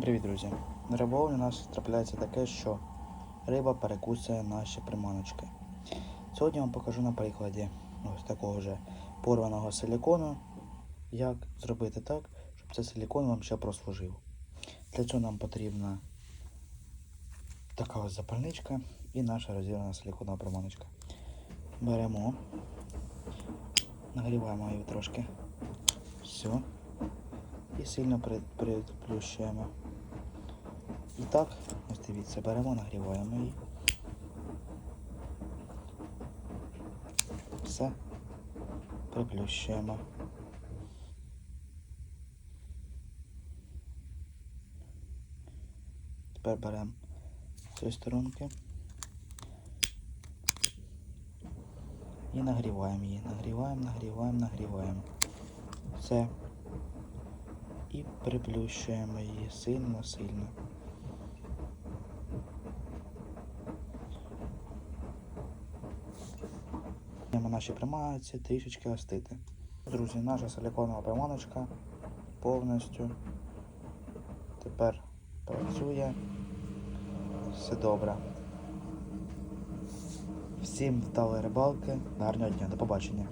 Всім привіт, друзі! На риболовлі у нас трапляється таке, що риба перекусує наші приманочки. Сьогодні я вам покажу на прикладі ось такого вже порваного силікону, як зробити так, щоб цей силікон вам ще прослужив. Для цього нам потрібна така ось запальничка і наша розірвана силіконова приманочка. Беремо, нагріваємо її трошки. Все і сильно при- приплющуємо. І так, ось дивіться, беремо, нагріваємо її. Все. Приплющуємо. Тепер беремо з цієї сторонки і нагріваємо її. Нагріваємо, нагріваємо, нагріваємо. Все і приплющуємо її сильно-сильно. Даємо наші приманці трішечки остити. Друзі, наша силиконова приманочка повністю тепер працює. Все добре. Всім вдалої рибалки, гарного дня, до побачення.